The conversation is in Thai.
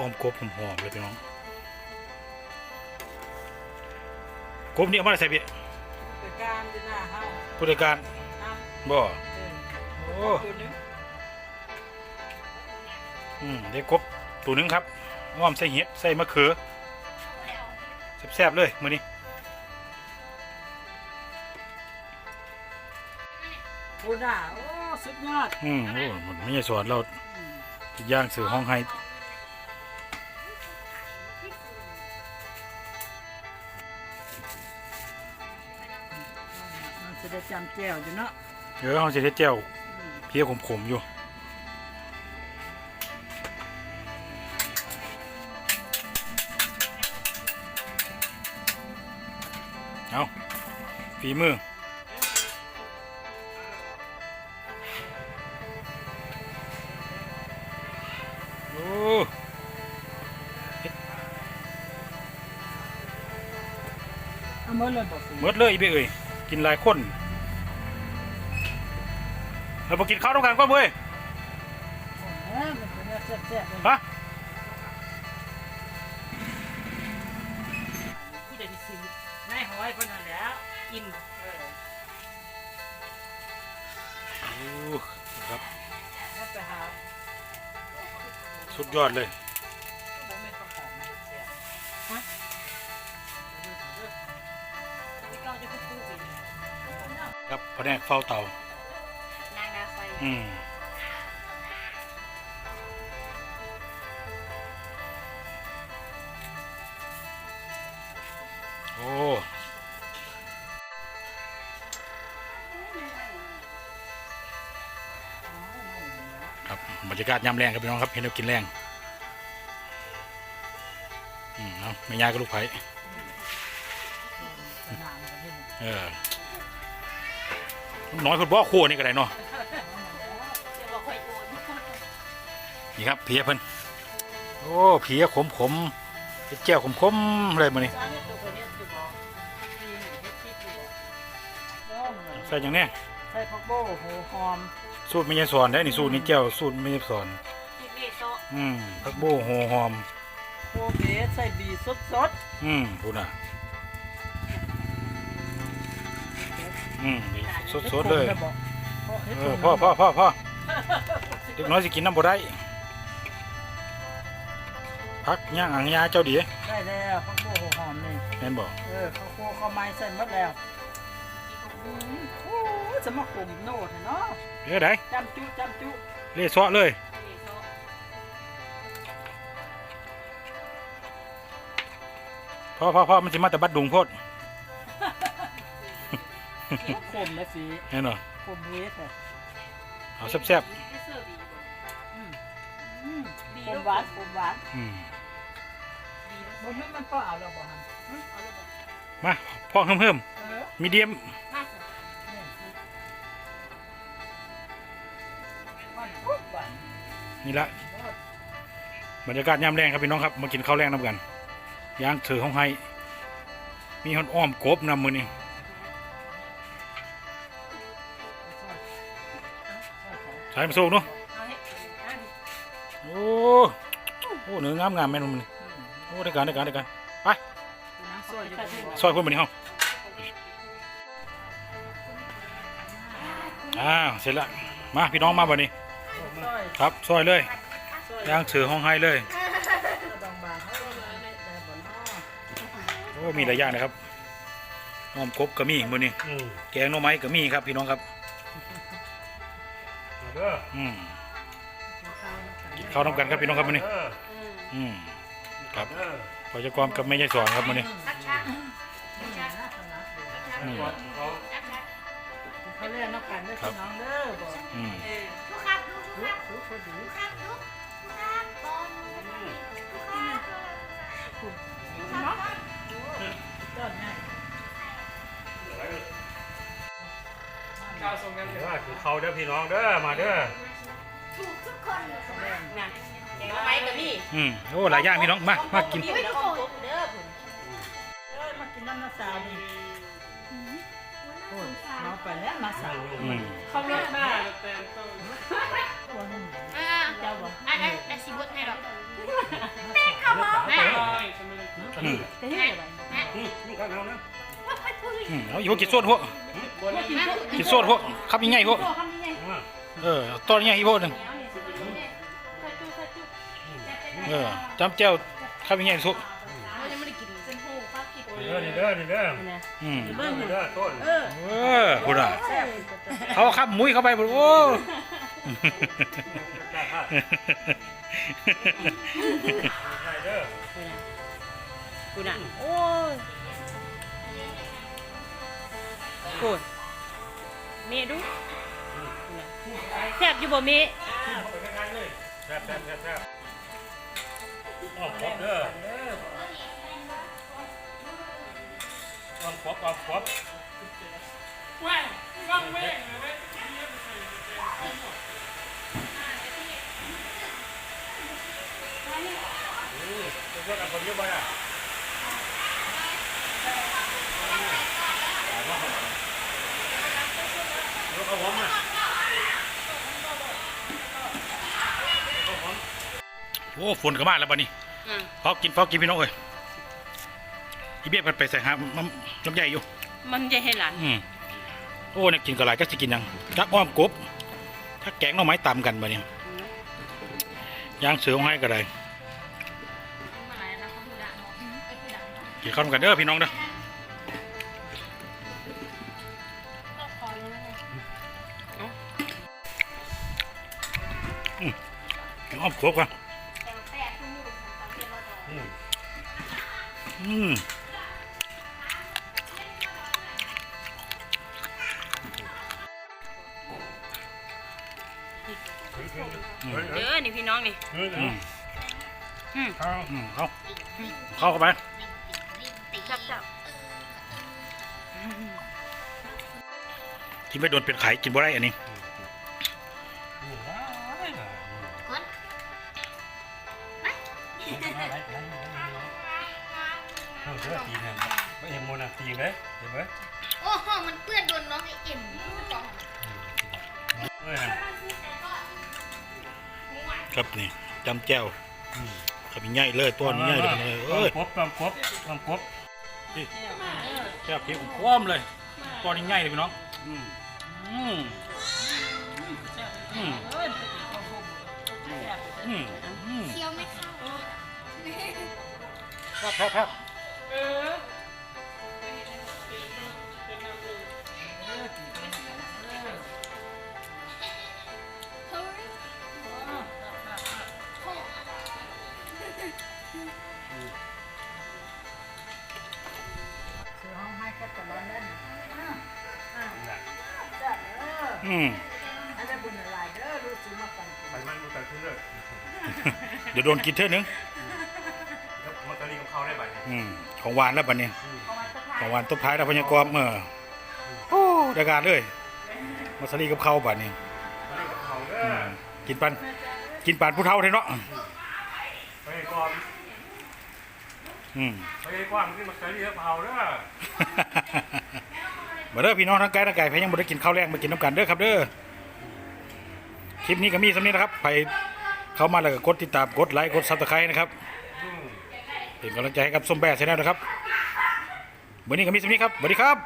หอมกบหอมหอมเลยพี่น้องกบนี่เอามาได้ใส่เบี้ยเกิดการอยู่หน้าเฮาผู้จัดการน้บ่ำเออโอ้ตัวหนึงอืมได้กบตัวหนึงครับอ้อมใส่เห็ดใส่มะเขือแซ่บๆเลยมื้อนี้โอ้ด่าโอ้สุดยอดอืมโอ้มันไม่ใช่สอนเราย่างสื่อห้องให้ จะได้จำแก้วอยู่เนาะเดี๋ยวเขาจะเฮ็ดแจ่วเพี้ยขมๆอยู่เอาฝีมือโอ้ เอาหมดเลยบอกสิเมดเลยอีเบ้เอ้ยกินหลายคนเราไปกินข้าวต้องกันก่อนเว้ยเออมันเป็นเนื้อแซ่บๆเลยฮะผู้ใดที่ซื้อในหอยเพิ่นนั่นแหล้วกินเออโอ้ครับแล้วไปหา สุดยอดเลย ครับแผนกเฝ้าเตา นางดาไฟอืมโอ้ครับบรรยากาศยามแรงครับพี่น้องครับเห็นเรากินแรงอืมเอาไม่ยากก็ลูกไผ่สนามกันนี่เออ น้อยคนบ่อคู่นี่ก็ได้เนาะจะบอกคอยโอนนี่ครับเพียเพิ่นโอ้เพียขมขมๆเป็นแก้วขมขมๆอะไรมานี่สาเหตุตัวเฮ็ดอยู่บ่มีเฮ็ดที่อยู่บ่มันใส่อย่างเนี้ยใส่ผักโบ้โหหอมสูตรไม่ใช่สอนได้นี่สูตรนี้แก้วสูตรไม่ใช่สอนพี่เมโซอืมผักโบ้โหหอมโคเบสใส่บีสดสดอืมพูดน่ะ อืมนี่ๆสดๆเลยฮ็ดผมนะเอบ่อพ่อพ่อพ่อพ่อเด็กน้อยสิกินน้ำบ่ได้พักย่างอ่างยาเจ้าดีได้แล้วผักโบ้โหหอมนี่แม่นบอกเออข้าวโพดข้าวไม้ใส่หมดแล้วอืมโอ้ยจะมาขมโนดเนาะเอ้ยได้จำจุจำจุเล่ซะเลยพี่เมโซพ่อพ่อพ่อมันสิมาแต่บัดดุงโพด ขมนะสิแน่นอนขมเวสอะเอาแซ่บไม่เสิร์ฟดีอืมอืมขมหวานขมหวานๆอืมดีบ่แม่นมันก็เอาแล้วบ่หั่นอืมเอาแล้วบ่มาพ่อเพิ่มเออๆมีเดียมมากนี่มันปุ๊บหวานนี่ละบรรยากาศยามแรงครับพี่น้องครับมากินข้าวแรงน้ำกันย่างเถือห้องไห้มีฮอนอ้อมกบนำมือนี่ ใช้มาสู้เนาะเอาให้อันโอ้โอ้เนื้องามงามๆแม่นมันนี่โอ้ได้การได้การได้การไปน้ำซอยอยู่บ่ซอยเพิ่มมานี่เฮาอ่าเสร็จละมาพี่น้องมาบ่นี้ซอยครับซอยเลยซอยย่างเถือห้องไห้เลยบางๆเฮาได้บ่เนาะโอ้มีหลายอย่างนะครับอ้อมกบก็มีมือนี่อืมแกงหน่อไม้ก็มีครับพี่น้องครับมา เด้ออืมกินข้าวน้ำกันครับพี่น้องครับมือนี้เด้ออืมครับเด้อพอจะความกับแม่ยายสอนครับมือนี้ชักชักอืมก่อนเขาชักชักเขาเรียนนักกันเด้อพี่น้องเด้อบ่อืมเออทุกครับทุกทุครักบทุกคนดีทุกครับทุกทุกครับบอลทุกครับเนาะต้นง่าย ว่าคือเขาเด้อพี่น้องเด้อมาเด้อนะอย่างไรกับพี่อืมโอ้หลายอย่างพี่น้องมามากินพี่ไม่ต้องโกงเด้อผมเอ้ยมากินน้ำน้ำสาวนี่โอ้ยมาไปแล้วมาสาวอืมเขาเลือกมากคนอ่าเจ้าบ่อะอะอะสิบดให้หรอกมาอืมแต่ที่อะไรอืมนี่ข้างเอานะอืมเอาอีพวกกินโซดพวกอืมบนนี้กินโซ่ กินโซดพวกขับยังไงพวกโซ่คำนี้ไงอ่าเออตอนนี้อีพวกหนึงเออจำเจ้าขับยังไงสุกเรายังไม่ได้กินเป็นหูครับกินนี่เด้อนี่เด้อนี่เด้อนะอืมเบิ้งนี่เด้อต้นเออเออพูดอะแซ่บเขาขับมุ้ยเข้าไปพูดโอ้ได้ครับได้เด้อกูน่ะโอ้ย โอ้ยเมดูแซ่บอยู่บ่เมแซ่บแซ่บแซ่บแซ่บอ้อมครบเด้ออ้อมครบอ้อมครบอืมเป็นเรื่องกับคนเยอะไปอะรถเอาผมอะ ผมโอ้ฝนก็มาแล้วบัดนี้พอกินพอกินพี่น้องเอ้ยอีเบี้ยมันไปใส่หามันลำใหญ่อยู่ มันจะให้หลานอืมโอ้เนี่ยกินกระไรจักสิกินยังจักอ้อมกบถ้าแกงหน่อไม้ตำกันบัดนี้ย่างเสือของให้กระไรกินข้าวกันเด้อพี่น้องเด้อ อ้อมกบกันอืมอืมเฮ้ยเฮ้ยเฮ้ยเด้อนี่พี่น้องนี่เฮ้ยอืมอืมเอาอืมเข้าเข้าเข้าไปจับจับที่ไม่โดนเป็นไข่กินบ่ได้อันนี้ เอาเด้อตีเนี่ยไม่เห็นโมนาตีไหมเห็นไหมโอ้โหมันเปื้อนโดนน้องไอเอ็มบอกเอ้ยนั่นครับนี่จำแจ้วอืมขับใหญ่เลยตัวนี้ใหญ่เลยพี่น้องเอ้ยครบความครบความครบแจ้วเพียงพร้อมเลยตัวนี้ใหญ่เลยพี่น้องอืมอืมอืมอืมอืมเคี้ยวไม่เข้าครับครับ อออืมให้ได้บุญหลายเด้อดูซื้อมากันไปมันมันตัดขึ้นเลยเดี๋ยวโดนกินเท่านึงแล้วมันตะลีกับเขาได้ไหมอืมของหวานแล้วบัดนี้เอามาสักของหวานตบท้ายแล้วพญากรเออโอ้ได้การเลยมาสลีกับข้าวบัดนี้ตะลีกับเขาเด้อือมกินปันกินปานผู้เฒ่าเท่เนาะไปก่อนอืมไปก่อนที่มันตะลีกับเขาเด้อ มาเด้อพี่น้องทั้งไกลทั้งไก่พยังบ่ได้กินข้าวแรงมากินน้ำกันเด้อครับเด้อคลิปนี้ก็มีสำนี้นะครับ ไปเข้ามาแล้วก็กดติดตามกดไลค์กดซับสไครต์นะครับเป็นกำลังใจให้กับส้มแบะชาแนลนะครับวันนี้ก็มีสำนี้ครับสวัสดีครับ